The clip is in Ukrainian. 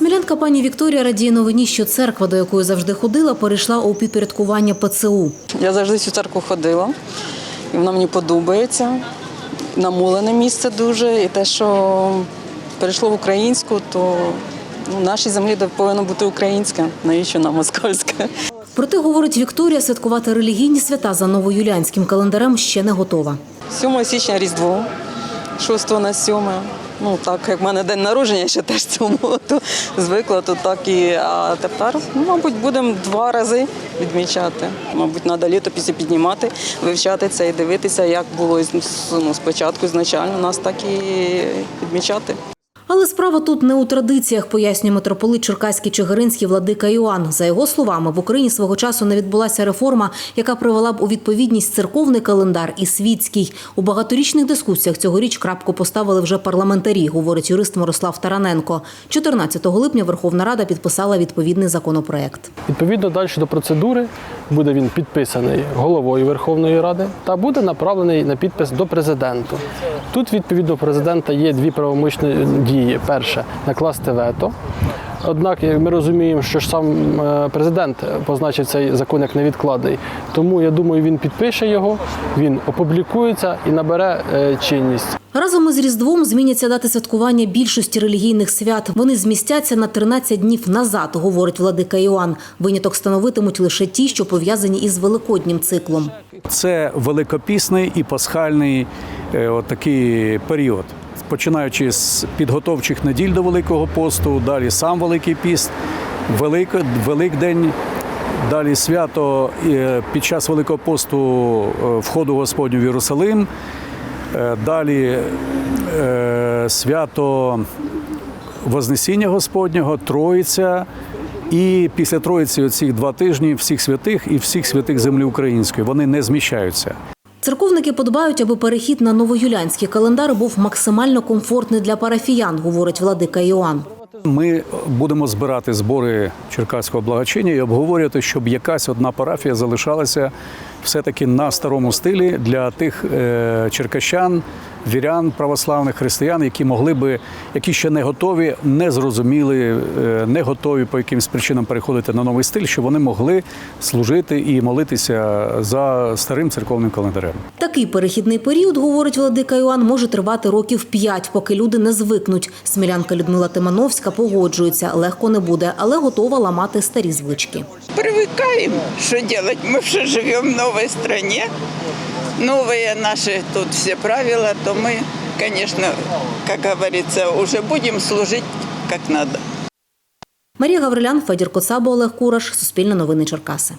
Смілянка пані Вікторія радіє новині, що церква, до якої завжди ходила, перейшла у підпорядкування ПЦУ. Я завжди цю церкву ходила, і вона мені подобається. Намолене місце дуже. І те, що перейшло в українську, то ну, в нашій землі повинно бути українське, навіщо нам москальське. Проте, говорить Вікторія, святкувати релігійні свята за новоюліанським календарем ще не готова. 7 січня Різдво, 6 на 7. Ну так, як в мене день народження ще теж цьому, то звикла, то так і. А тепер, ну, мабуть, будемо два рази відмічати. Мабуть, треба літописи піднімати, вивчати це і дивитися, як було ну, спочатку, ізначально нас так і відмічати. Але справа тут не у традиціях, пояснює митрополит Черкаський Чигиринський владика Іоанн. За його словами, в Україні свого часу не відбулася реформа, яка привела б у відповідність церковний календар і світський. У багаторічних дискусіях цьогоріч крапку поставили вже парламентарі, говорить юрист Мирослав Тараненко. 14 липня Верховна Рада підписала відповідний законопроект. Відповідно, далі до процедури буде він підписаний головою Верховної Ради та буде направлений на підпис до президенту. Тут, відповідно, президента є дві правомочні дії. Перше накласти вето. Однак, як ми розуміємо, що ж сам е, президент позначив цей закон як невідкладний. Тому я думаю, він підпише його, він опублікується і набере е, чинність. Разом із Різдвом зміняться дати святкування більшості релігійних свят. Вони змістяться на 13 днів назад, говорить владика Іоанн. Виняток становитимуть лише ті, що пов'язані із великоднім циклом. Це великопісний і пасхальний е, от такий період. Починаючи з підготовчих неділь до Великого посту, далі сам Великий піст, Велик, Великдень, далі свято е, під час Великого посту е, входу Господню в Єрусалим, е, далі свято Вознесіння Господнього, Троїця. І після Троїці оці два тижні всіх святих і всіх святих землі української вони не зміщаються. Церковники подбають, аби перехід на новоюлянський календар був максимально комфортний для парафіян, говорить владика Іоанн. Ми будемо збирати збори Черкаського благочиння і обговорювати, щоб якась одна парафія залишалася все-таки на старому стилі для тих е, черкащан, вірян, православних християн, які могли би, які ще не готові, не зрозуміли, е, не готові по якимось причинам переходити на новий стиль, щоб вони могли служити і молитися за старим церковним календарем. Такий перехідний період, говорить владика Іоанн, може тривати років п'ять, поки люди не звикнуть. Смілянка Людмила Тимановська погоджується, легко не буде, але готова ламати старі звички. Привыкаем, что делать. Мы же живем в новой стране. Новые наши тут все правила, то мы, конечно, как говорится, уже будем служить как надо. Марія Гаврилян, Федір Коцаба, Олег Кураш, Суспільне новини Черкаси.